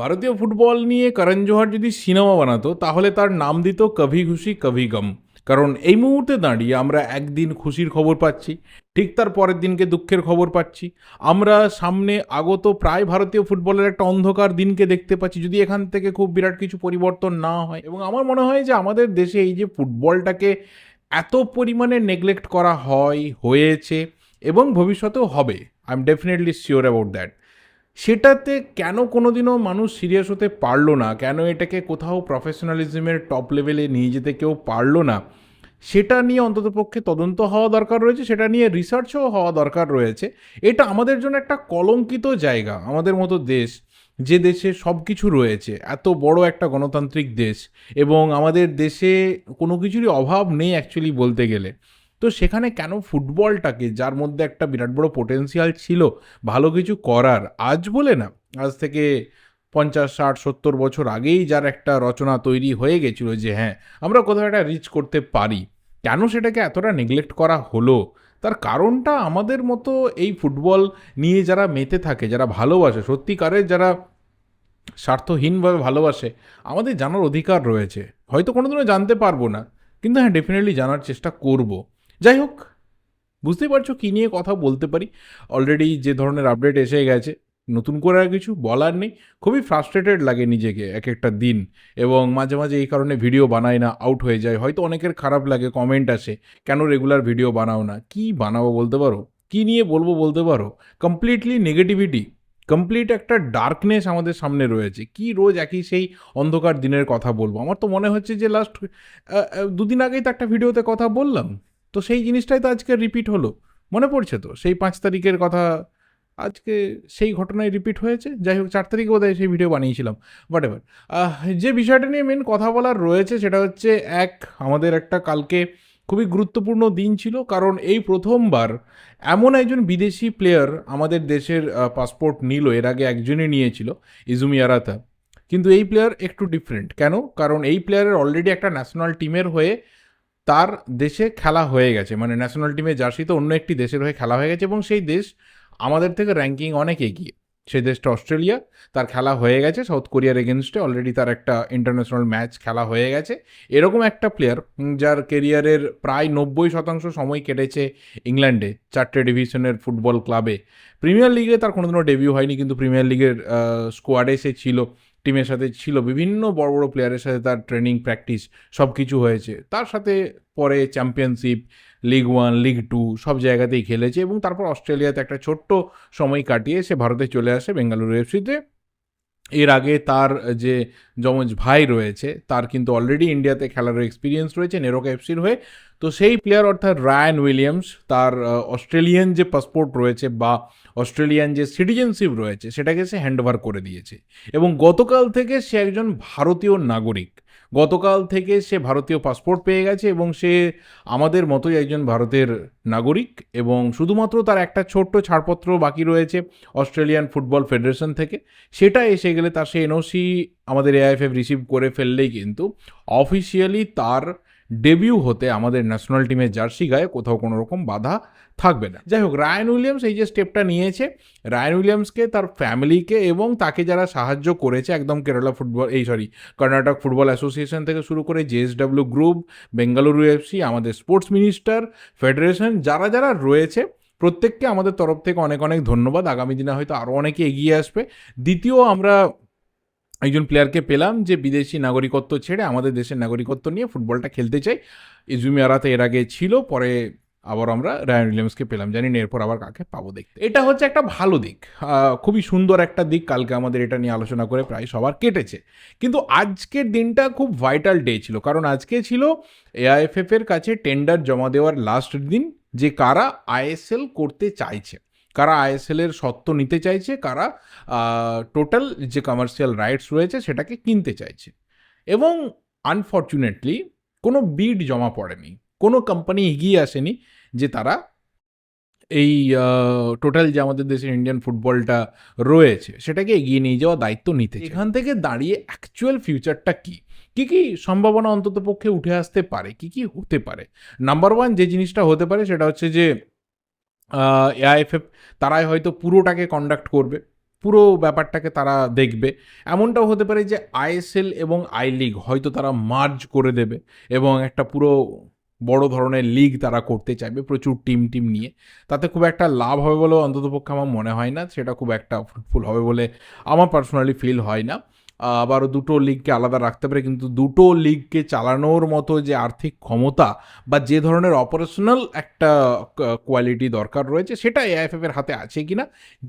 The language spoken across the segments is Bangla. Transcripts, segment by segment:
ভারতীয় ফুটবল নিয়ে করণ জোহার যদি সিনেমা বানাতো, তাহলে তার নাম দিত কভি খুশি কভি গম। কারণ এই মুহূর্তে দাঁড়িয়ে আমরা একদিন খুশির খবর পাচ্ছি, ঠিক তার পরের দিনকে দুঃখের খবর পাচ্ছি। আমরা সামনে আগত প্রায় ভারতীয় ফুটবলের একটা অন্ধকার দিনকে দেখতে পাচ্ছি, যদি এখান থেকে খুব বিরাট কিছু পরিবর্তন না হয়। এবং আমার মনে হয় যে আমাদের দেশে এই যে ফুটবলটাকে এত পরিমাণে নেগলেক্ট করা হয়, হয়েছে এবং ভবিষ্যতেও হবে I am definitely sure about that সেটাতে কেন কোনোদিনও মানুষ সিরিয়াস হতে পারল না? কেন এটাকে কোথাও প্রফেশনালিজমের টপ লেভেলে নিয়ে যেতে কেউ পারল না? সেটা নিয়ে অন্ততপক্ষে তদন্ত হওয়া দরকার রয়েছে, সেটা নিয়ে রিসার্চও হওয়া দরকার রয়েছে। এটা আমাদের জন্য একটা কলঙ্কিত জায়গা। আমাদের মতো দেশ, যে দেশে সব কিছু রয়েছে, এত বড় একটা গণতান্ত্রিক দেশ এবং আমাদের দেশে কোনো কিছুরই অভাব নেই অ্যাকচুয়ালি বলতে গেলে। তো সেখানে কেন ফুটবলটাকে, যার মধ্যে একটা বিরাট বড় পোটেন্সিয়াল ছিল, ভালো কিছু করার আজ বলে না। আজ থেকে পঞ্চাশ, ষাট, সত্তর বছর আগেই যার একটা রচনা তৈরি হয়ে গেছিল যে হ্যাঁ আমরা কোথাও একটা রিচ করতে পারি। কেন সেটাকে এতটা নেগলেক্ট করা হলো? তার কারণটা আমাদের মতো এই ফুটবল নিয়ে যারা মেতে থাকে, যারা ভালোবাসে, সত্যিকারের যারা স্বার্থহীনভাবে ভালোবাসে, আমাদের জানার অধিকার রয়েছে। হয়তো কোনোদিনও জানতে পারব না, কিন্তু হ্যাঁ ডেফিনেটলি জানার চেষ্টা করব। যাই হোক বুঝতেই পারছ কী নিয়ে কথা বলতে পারি। অলরেডি যে ধরনের আপডেট এসে গেছে, নতুন করে আর কিছু বলার নেই। খুবই ফ্রাস্ট্রেটেড লাগে নিজেকে এক একটা দিন এবং মাঝে মাঝে এই কারণে ভিডিও বানাই না আউট হয়ে যায়। হয়তো অনেকের খারাপ লাগে কমেন্ট আসে, কেন রেগুলার ভিডিও বানাও না? কি বানাবো বলতে পারো? কি নিয়ে বলব বলতে পারো? কমপ্লিটলি নেগেটিভিটি কমপ্লিট একটা ডার্কনেস আমাদের সামনে রয়েছে। কি রোজ একই সেই অন্ধকার দিনের কথা বলব? আমার তো মনে হচ্ছে যে লাস্ট দুদিন আগেই তো একটা ভিডিওতে কথা বললাম। তো সেই জিনিসটাই তো আজকে রিপিট হলো। মনে পড়ছে তো, সেই পাঁচ তারিখের কথা আজকে সেই ঘটনায় রিপিট হয়েছে। যাই হোক, চার তারিখে বোধহয় সেই ভিডিও বানিয়েছিলাম। হোয়াট এভার যে বিষয়টা নিয়ে মেন কথা বলার রয়েছে সেটা হচ্ছে এক, আমাদের একটা কালকে খুবই গুরুত্বপূর্ণ দিন ছিল, কারণ এই প্রথমবার এমন একজন বিদেশি প্লেয়ার আমাদের দেশের পাসপোর্ট নিল, এর আগে একজনই নিয়েছিল, ইজুমি আরাতা। কিন্তু এই প্লেয়ার একটু ডিফারেন্ট কেন? কারণ এই প্লেয়ারের অলরেডি একটা ন্যাশনাল টিমের হয়ে তার দেশে খেলা হয়ে গেছে। মানে ন্যাশনাল টিমে জার্সিতে অন্য একটি দেশের হয়ে খেলা হয়ে গেছে এবং সেই দেশ আমাদের থেকে র্যাঙ্কিং অনেক এগিয়ে। সেই দেশটা অস্ট্রেলিয়া, তার খেলা হয়ে গেছে সাউথ কোরিয়ার এগেনস্টে অলরেডি তার একটা ইন্টারন্যাশনাল ম্যাচ খেলা হয়ে গেছে। এরকম একটা প্লেয়ার যার কেরিয়ারের প্রায় নব্বই শতাংশ সময় কেটেছে ইংল্যান্ডে চারটে ডিভিশনের ফুটবল ক্লাবে প্রিমিয়ার লিগে তার কোনোদিনও ডেবিউ হয়নি, কিন্তু প্রিমিয়ার লিগের স্কোয়াডে সে ছিল। টিমের সাথে ছিল, বিভিন্ন বড় বড় প্লেয়ারের সাথে তার ট্রেনিং প্র্যাকটিস সব কিছু হয়েছে। তার সাথে পরে championship league one league two সব জায়গাতেই খেলেছে এবং তারপর অস্ট্রেলিয়াতে একটা ছোট্ট সময় কাটিয়ে সে ভারতে চলে আসে, বেঙ্গালুরু এফসিতে এর আগে তার যে যমজ ভাই রয়েছে, তার কিন্তু অলরেডি ইন্ডিয়াতে খেলার এক্সপিরিয়েন্স রয়েছে নেরোকা এফসির হয়ে। তো সেই প্লেয়ার অর্থাৎ রায়ান উইলিয়ামস তার অস্ট্রেলিয়ান যে পাসপোর্ট রয়েছে বা অস্ট্রেলিয়ান যে সিটিজেনশিপ রয়েছে, সেটাকে সে হ্যান্ডওভার করে দিয়েছে। এবং গতকাল থেকে সে একজন ভারতীয় নাগরিক। গতকাল থেকে সে ভারতীয় পাসপোর্ট পেয়ে গেছে এবং সে আমাদের মতোই একজন ভারতের নাগরিক এবং শুধুমাত্র তার একটা ছোট্ট ছাড়পত্র বাকি রয়েছে অস্ট্রেলিয়ান ফুটবল ফেডারেশন থেকে। সেটা এসে গেলে তার সে এনওসি আমাদের এআইএফএফ রিসিভ করে ফেললেই কিন্তু অফিসিয়ালি তার ডেবিউ হতে আমাদের ন্যাশনাল টিমের জার্সি গায়ে কোথাও কোনো রকম বাধা থাকবে না। যাই হোক রায়ান উইলিয়ামস এই যে স্টেপটা নিয়েছে রায়ান উইলিয়ামসকে তার ফ্যামিলিকে এবং তাকে যারা সাহায্য করেছে একদম কেরালা ফুটবল এই সরি কর্ণাটক ফুটবল অ্যাসোসিয়েশন থেকে শুরু করে জেএসডাব্লিউ গ্রুপ বেঙ্গালুরু এফসি আমাদের স্পোর্টস মিনিস্টার ফেডারেশন যারা যারা রয়েছে, প্রত্যেককে আমাদের তরফ থেকে অনেক অনেক ধন্যবাদ। আগামী দিনে হয়তো আরও অনেকে এগিয়ে আসবে। দ্বিতীয়, আমরা একজন প্লেয়ারকে পেলাম যে বিদেশি নাগরিকত্ব ছেড়ে আমাদের দেশের নাগরিকত্ব নিয়ে ফুটবলটা খেলতে চাই। ইজুমি আরাতে এর আগে ছিল, পরে আবার আমরা রায়ান উইলিয়ামসকে পেলাম। জানি না এরপর আবার কাকে পাবো দেখতে। এটা হচ্ছে একটা ভালো দিক। খুবই সুন্দর একটা দিক। কালকে আমাদের এটা নিয়ে আলোচনা করে প্রায় সবার কেটেছে। কিন্তু আজকের দিনটা খুব ভাইটাল ডে ছিল। কারণ আজকে ছিল এআইএফএফ এর কাছে টেন্ডার জমা দেওয়ার লাস্ট দিন। যে কারা আইএসএল করতে চাইছে। কারা আইএসএল এর সত্ত্ব নিতে চাইছে, কারা টোটাল যে কমার্শিয়াল রাইটস রয়েছে সেটাকে কিনতে চাইছে। এবং আনফর্চুনেটলি কোনো বিড জমা পড়েনি। কোনো কোম্পানি এগিয়ে আসেনি। যে তারা এই টোটাল যে আমাদের দেশের ইন্ডিয়ান ফুটবলটা রয়েছে, সেটাকে এগিয়ে নিয়ে যাওয়ার দায়িত্ব নিতে এখান থেকে দাঁড়িয়ে অ্যাকচুয়াল ফিউচারটা কী? কী কী সম্ভাবনা অন্তত পক্ষে উঠে আসতে পারে? কী কী হতে পারে? নাম্বার ওয়ান যে জিনিসটা হতে পারে সেটা হচ্ছে যে এআইএফএফ তারাই হয়তো পুরোটাকে কন্ডাক্ট করবে, পুরো ব্যাপারটাকে তারা দেখবে। এমনটাও হতে পারে যে আইএসএল এবং আই লিগ হয়তো তারা মার্জ করে দেবে এবং একটা পুরো বড় ধরনের লিগ তারা করতে চাইবে, প্রচুর টিম টিম নিয়ে। তাতে খুব একটা লাভ হবে বলেও অন্ততপক্ষে আমার মনে হয় না, সেটা খুব একটা ফ্রুটফুল হবে বলে আমার পার্সোনালি ফিল হয় না। আবার দুটো লিগকে আলাদা রাখতে পারে, কিন্তু দুটো লিগকে চালানোর মতো যে আর্থিক ক্ষমতা বা যে ধরনের অপারেশনাল একটা কোয়ালিটি দরকার রয়েছে, সেটা এআইএফএফ এর হাতে আছে কিনা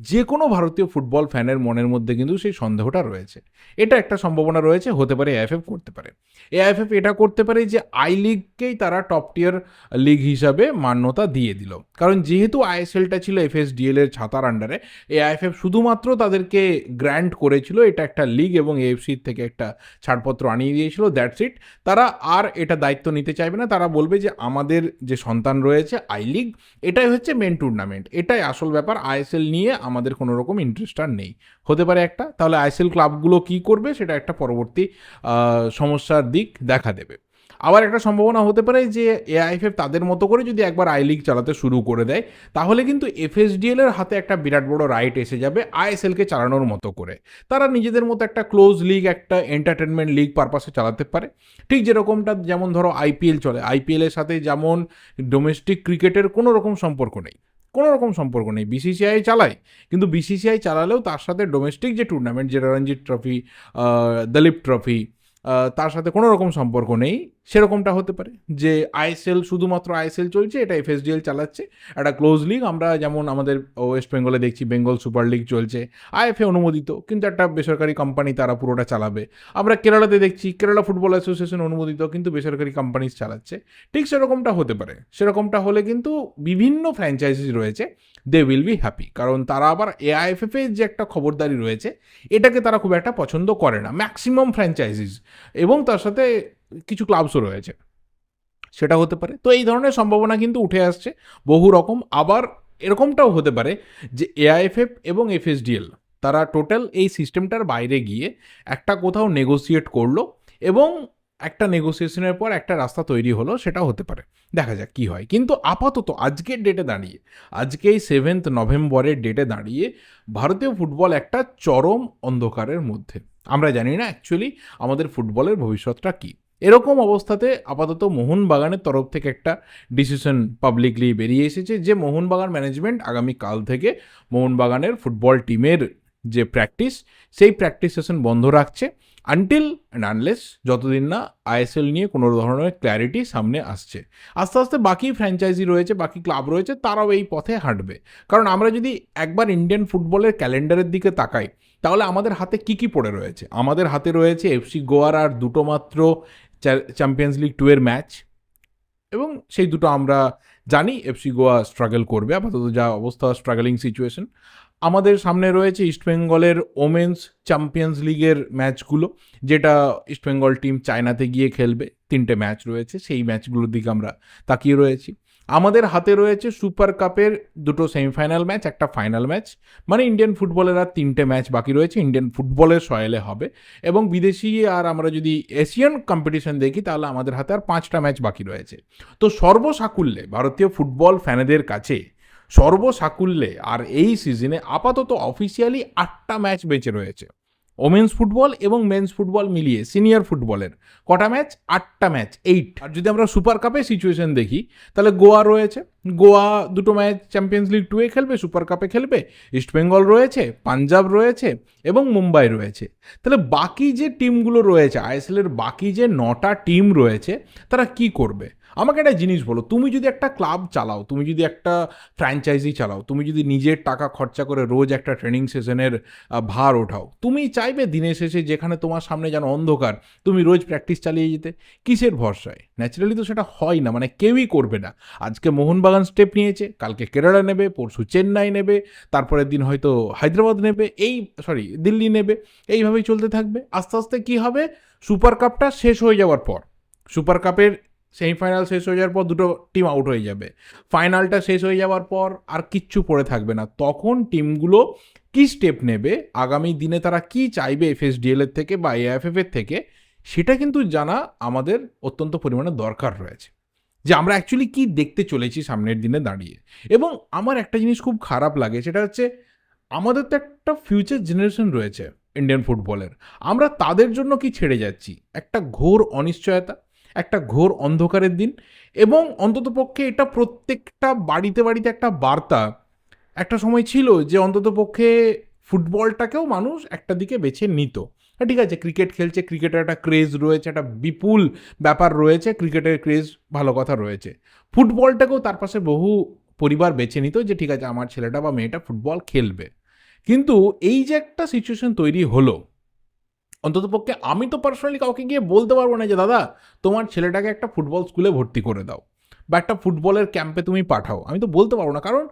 যে কোনো ভারতীয় ফুটবল ফ্যানের মনের মধ্যে কিন্তু সেই সন্দেহটা রয়েছে। এটা একটা সম্ভাবনা রয়েছে, হতে পারে এআইএফএফ করতে পারে। এআইএফএফ এটা করতে পারে যে আই লিগকেই তারা টপ টিয়ার লিগ হিসাবে মান্যতা দিয়ে দিল। কারণ যেহেতু আইএসএলটা ছিল এফএসডিএল এর ছাতার আন্ডারে এআইএফএফ শুধুমাত্র তাদেরকে গ্র্যান্ট করেছিল, এটা একটা লিগ এবং এএফসির থেকে একটা ছাড়পত্র আনিয়ে দিয়েছিল দ্যাটস ইট তারা আর এটা দায়িত্ব নিতে চাইবে না, তারা বলবে যে আমাদের যে সন্তান রয়েছে আই লিগ এটাই হচ্ছে মেন টুর্নামেন্ট এটাই আসল ব্যাপার আইএসএল নিয়ে আমাদের কোনো রকম ইন্টারেস্ট আর নেই। হতে পারে একটা, তাহলে আইএসএল ক্লাবগুলো কি করবে, সেটা একটা পরবর্তী সমস্যার দিক দেখা দেবে। আবার একটা সম্ভাবনা হতে পারে যে এআইএফএফ তাদের মতো করে যদি একবার আই লিগ চালাতে শুরু করে দেয়, তাহলে কিন্তু এফএসডিএল এর হাতে একটা বিরাট বড় রাইট এসে যাবে আইএসএলকে চালানোর মতো করে। তারা নিজেদের মতো একটা ক্লোজ লিগ একটা এন্টারটেনমেন্ট লিগ পারপাসে চালাতে পারে। ঠিক যেরকমটা যেমন ধরো আইপিএল চলে আইপিএল এর সাথে যেমন ডোমেস্টিক ক্রিকেটের কোনো রকম সম্পর্ক নেই। কোনো রকম সম্পর্ক নেই। বিসিসিআই চালায়, কিন্তু বিসিসিআই চালালেও তার সাথে ডোমেস্টিক যে টুর্নামেন্ট যেটা রঞ্জিত ট্রফি দলীপ ট্রফি তার সাথে কোনো রকম সম্পর্ক নেই। সেরকমটা হতে পারে যে আইএসএল, শুধুমাত্র আইএসএল চলছে, এটা এফএসডিএল চালাচ্ছে। একটা ক্লোজ লিগ আমরা যেমন আমাদের ওয়েস্ট বেঙ্গলে দেখছি বেঙ্গল সুপার লিগ চলছে, আইএফএ অনুমোদিত, কিন্তু একটা বেসরকারি কোম্পানি তারা পুরোটা চালাবে। আমরা কেরালাতে দেখছি, কেরালা ফুটবল অ্যাসোসিয়েশন অনুমোদিত, কিন্তু বেসরকারি কোম্পানিজ চালাচ্ছে। ঠিক সেরকমটা হতে পারে। সেরকমটা হলে কিন্তু বিভিন্ন ফ্র্যাঞ্চাইজি রয়েছে দে উইল বি হ্যাপি কারণ তারা আবার এআইএফএফ এর যে একটা খবরদারি রয়েছে, এটাকে তারা খুব একটা পছন্দ করে না। ম্যাক্সিমাম ফ্র্যাঞ্চাইজিস এবং তার সাথে কিছু ক্লাবসও রয়েছে। সেটা হতে পারে। তো এই ধরনের সম্ভাবনা কিন্তু উঠে আসছে বহু রকম। আবার এরকমটাও হতে পারে যে এআইএফএফ এবং এফএসডিএল তারা টোটাল এই সিস্টেমটার বাইরে গিয়ে একটা কোথাও নেগোসিয়েট করল এবং একটা নেগোসিয়েশনের পর একটা রাস্তা তৈরি হলো সেটা হতে পারে। দেখা যাক কি হয়। কিন্তু আপাতত আজকের ডেটে দাঁড়িয়ে, আজকে এই সেভেন্থ নভেম্বরের ডেটে দাঁড়িয়ে ভারতীয় ফুটবল একটা চরম অন্ধকারের মধ্যে। আমরা জানি না অ্যাকচুয়ালি আমাদের ফুটবলের ভবিষ্যৎটা কী। এরকম অবস্থাতে আপাতত মোহনবাগানের তরফ থেকে একটা ডিসিশন পাবলিকলি বেরিয়ে এসেছে যে মোহনবাগান ম্যানেজমেন্ট আগামী কাল থেকে মোহনবাগানের ফুটবল টিমের যে প্র্যাকটিস সেই প্র্যাকটিস সেশন বন্ধ রাখছে। আনটিল অ্যান্ড আনলেস যতদিন না আইএসএল নিয়ে কোনো ধরনের ক্ল্যারিটি সামনে আসছে। আস্তে আস্তে বাকি ফ্র্যাঞ্চাইজি রয়েছে, বাকি ক্লাব রয়েছে, তারাও এই পথে হাঁটবে। কারণ আমরা যদি একবার ইন্ডিয়ান ফুটবলের ক্যালেন্ডারের দিকে তাকাই তাহলে আমাদের হাতে কি কি পড়ে রয়েছে? আমাদের হাতে রয়েছে এফসি গোয়ার আর দুটো মাত্র চ্যাম্পিয়ন্স লিগ টু এর ম্যাচ এবং সেই দুটো আমরা জানি এফসি গোয়া স্ট্রাগল করবে, আপাতত যা অবস্থা স্ট্রাগলিং সিচুয়েশন আমাদের সামনে রয়েছে ইস্টবেঙ্গলের ওমেন্স চ্যাম্পিয়ন্স লিগের ম্যাচগুলো যেটা ইস্টবেঙ্গল টিম চায়নাতে গিয়ে খেলবে। তিনটে ম্যাচ রয়েছে, সেই ম্যাচগুলোর দিকে আমরা তাকিয়ে রয়েছি। আমাদের হাতে রয়েছে সুপার কাপের দুটো সেমিফাইনাল ম্যাচ একটা ফাইনাল ম্যাচ মানে ইন্ডিয়ান ফুটবলের আর তিনটে ম্যাচ বাকি রয়েছে ইন্ডিয়ান ফুটবলের সয়েলে হবে। এবং বিদেশি আর আমরা যদি এশিয়ান কম্পিটিশন দেখি, তাহলে আমাদের হাতে আর পাঁচটা ম্যাচ বাকি রয়েছে। তো সর্বসাকুল্যে ভারতীয় ফুটবল ফ্যানেদের কাছে সর্বসাকুল্যে আর এই সিজনে আপাতত অফিসিয়ালি আটটা ম্যাচ বেঁচে রয়েছে। ওমেন্স ফুটবল এবং মেন্স ফুটবল মিলিয়ে সিনিয়র ফুটবলের কটা ম্যাচ আটটা ম্যাচ এইট আর যদি আমরা সুপার কাপে সিচুয়েশন দেখি, তাহলে গোয়া রয়েছে। গোয়া দুটো ম্যাচ চ্যাম্পিয়ন্স লিগ টুয়ে খেলবে সুপার কাপে খেলবে। ইস্টবেঙ্গল রয়েছে পাঞ্জাব রয়েছে এবং মুম্বাই রয়েছে। তাহলে বাকি যে টিমগুলো রয়েছে আইএসএলের বাকি যে নটা টিম রয়েছে, তারা কি করবে? আমাকে একটা জিনিস বলো, তুমি যদি একটা ক্লাব চালাও, তুমি যদি একটা ফ্র্যাঞ্চাইজি চালাও, তুমি যদি নিজের টাকা খরচা করে রোজ একটা ট্রেনিং সেশনের ভার ওঠাও, তুমি চাইবে দিনের শেষে যেখানে তোমার সামনে যেন অন্ধকার, তুমি রোজ প্র্যাকটিস চালিয়ে যেতে? কিসের ভরসায়? ন্যাচারালি তো সেটা হয় না মানে কেউই করবে না। আজকে মোহনবাগান স্টেপ নিয়েছে, কালকে কেরালা নেবে, পরশু চেন্নাই নেবে, তারপরের দিন হয়তো হায়দ্রাবাদ নেবে, এই সরি দিল্লি নেবে, এইভাবেই চলতে থাকবে। আস্তে আস্তে কি হবে? সুপার কাপটা শেষ হয়ে যাওয়ার পর। সুপার কাপের সেমিফাইনাল শেষ হয়ে যাওয়ার পর দুটো টিম আউট হয়ে যাবে। ফাইনালটা শেষ হয়ে যাওয়ার পর আর কিচ্ছু পড়ে থাকবে না। তখন টিমগুলো কি স্টেপ নেবে, আগামী দিনে তারা কি চাইবে এফ এফএসডিএল এর থেকে বা এআইএফএফ এর থেকে, সেটা কিন্তু জানা আমাদের অত্যন্ত পরিমাণে দরকার রয়েছে। যে আমরা অ্যাকচুয়ালি কি দেখতে চলেছি সামনের দিনে দাঁড়িয়ে। এবং আমার একটা জিনিস খুব খারাপ লাগে, সেটা হচ্ছে আমাদের তো একটা ফিউচার জেনারেশন রয়েছে ইন্ডিয়ান ফুটবলের আমরা তাদের জন্য কি ছেড়ে যাচ্ছি? একটা ঘোর অনিশ্চয়তা একটা ঘোর অন্ধকারের দিন এবং অন্ততপক্ষে এটা প্রত্যেকটা বাড়িতে বাড়িতে একটা বার্তা। একটা সময় ছিল যে অন্ততপক্ষে ফুটবলটাকেও মানুষ একটা দিকে বেছে নিত। হ্যাঁ, ঠিক আছে ক্রিকেট খেলছে ক্রিকেটের একটা ক্রেজ রয়েছে একটা বিপুল ব্যাপার রয়েছে ক্রিকেটের ক্রেজ ভালো কথা রয়েছে। ফুটবলটাকেও তার পাশে বহু পরিবার বেছে নিত যে ঠিক আছে আমার ছেলেটা বা মেয়েটা ফুটবল খেলবে। কিন্তু এই যে একটা সিচুয়েশন তৈরি হলো অন্ততপক্ষে আমি তো পার্সোনালি কাউকে গিয়ে বলতে পারব না যে, দাদা, তোমার ছেলেটাকে একটা ফুটবল স্কুলে ভর্তি করে দাও বা একটা ফুটবলের ক্যাম্পে তুমি পাঠাও। আমি তো বলতে পারব না, কারণ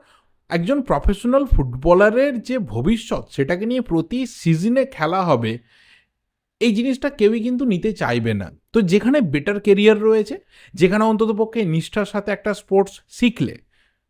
একজন প্রফেশনাল ফুটবলারের যে ভবিষ্যৎ, সেটাকে নিয়ে প্রতি সিজনে খেলা হবে, এই জিনিসটা কেউই কিন্তু নিতে চাইবে না। তো যেখানে বেটার কেরিয়ার রয়েছে, যেখানে অন্ততপক্ষে নিষ্ঠার সাথে একটা স্পোর্টস শিখলে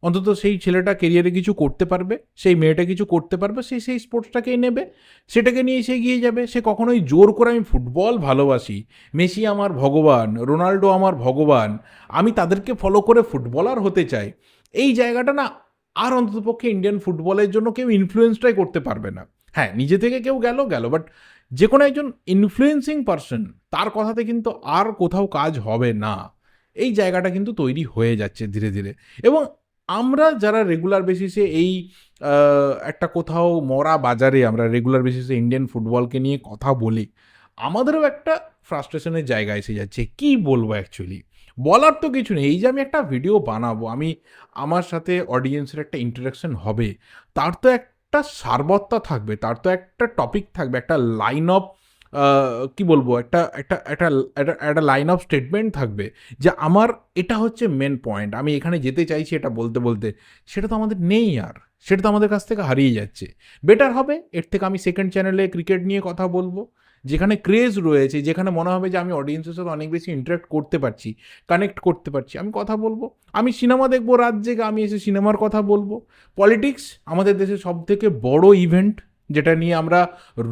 অন্তত সেই ছেলেটা কেরিয়ারে কিছু করতে পারবে, সেই মেয়েটা কিছু করতে পারবে, সে সেই স্পোর্টসটাকেই নেবে, সেটাকে নিয়ে সে এগিয়ে যাবে। সে কখনোই জোর করে আমি ফুটবল ভালোবাসি, মেসি আমার ভগবান, রোনাল্ডো আমার ভগবান, আমি তাদেরকে ফলো করে ফুটবলার হতে চাই। এই জায়গাটা না আর অন্ততপক্ষে ইন্ডিয়ান ফুটবলের জন্য কেউ ইনফ্লুয়েন্সটাই করতে পারবে না। হ্যাঁ নিজে থেকে কেউ গেল গেল বাট যে কোনো একজন ইনফ্লুয়েন্সিং পারসন তার কথাতে কিন্তু আর কোথাও কাজ হবে না। এই জায়গাটা কিন্তু তৈরি হয়ে যাচ্ছে ধীরে ধীরে। এবং আমরা যারা রেগুলার বেসিসে এই একটা কোথাও মরা বাজারে আমরা রেগুলার বেসিসে ইন্ডিয়ান ফুটবলকে নিয়ে কথা বলি, আমাদেরও একটা ফ্রাস্ট্রেশনের জায়গা এসে যাচ্ছে। কি বলব অ্যাকচুয়ালি বলার তো কিছু নেই। এই যে আমি একটা ভিডিও বানাবো, আমি, আমার সাথে অডিয়েন্সের একটা ইন্টারাকশন হবে, তার তো একটা সারবত্তা থাকবে, তার তো একটা টপিক থাকবে, একটা লাইন অফ কি বলব? একটা একটা একটা, একটা- লাইন অফ স্টেটমেন্ট থাকবে যে আমার এটা হচ্ছে মেন পয়েন্ট আমি এখানে যেতে চাইছি এটা বলতে বলতে, সেটা তো আমাদের নেই আর। সেটা তো আমাদের কাছ থেকে হারিয়ে যাচ্ছে। বেটার হবে, এর থেকে আমি সেকেন্ড চ্যানেলে ক্রিকেট নিয়ে কথা বলব। যেখানে ক্রেজ রয়েছে, যেখানে মনে হবে যে আমি অডিয়েন্সের সাথে অনেক বেশি ইন্টারাক্ট করতে পারছি কানেক্ট করতে পারছি। আমি কথা বলব। আমি সিনেমা দেখব রাত জেগে, আমি এসে সিনেমার কথা বলব। পলিটিক্স আমাদের দেশের সব থেকে বড় ইভেন্ট যেটা নিয়ে আমরা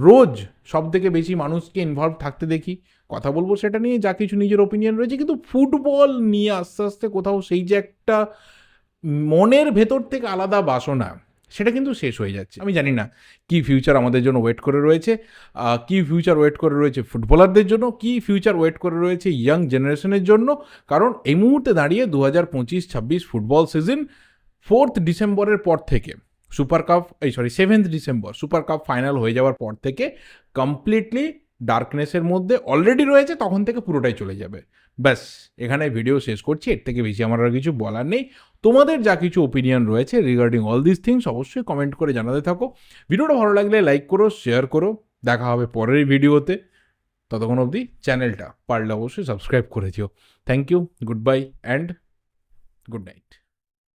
রোজ সব থেকে বেশি মানুষকে ইনভলভ থাকতে দেখি। কথা বলব সেটা নিয়ে যা কিছু নিজের ওপিনিয়ন রয়েছে, কিন্তু ফুটবল নিয়ে আস্তে আস্তে কোথাও সেই যে একটা মনের ভেতর থেকে আলাদা বাসনা, সেটা কিন্তু শেষ হয়ে যাচ্ছে। আমি জানি না কি ফিউচার আমাদের জন্য ওয়েট করে রয়েছে কি ফিউচার ওয়েট করে রয়েছে ফুটবলারদের জন্য, কি ফিউচার ওয়েট করে রয়েছে ইয়াং জেনারেশনের জন্য। কারণ এই মুহূর্তে দাঁড়িয়ে দু হাজার পঁচিশ ছাব্বিশ ফুটবল সিজন ফোর্থ ডিসেম্বরের পর থেকে সুপার কাপ, এই sorry seventh December super cup final হয়ে যাওয়ার পর থেকে কমপ্লিটলি ডার্কনেসের মধ্যে অলরেডি রয়েছে, তখন থেকে পুরোটাই চলে যাবে। ব্যাস, এখানে ভিডিও শেষ করছি, এর থেকে বেশি আমার আর কিছু বলার নেই। তোমাদের যা কিছু ওপিনিয়ন রয়েছে রিগার্ডিং অল দিস থিংস অবশ্যই কমেন্ট করে জানাতে থাকো। ভিডিওটা ভালো লাগলে লাইক করো শেয়ার করো, দেখা হবে পরের ভিডিওতে। ততক্ষণ অবধি চ্যানেলটা পারলে অবশ্যই সাবস্ক্রাইব করে দিও। Thank you good bye and good night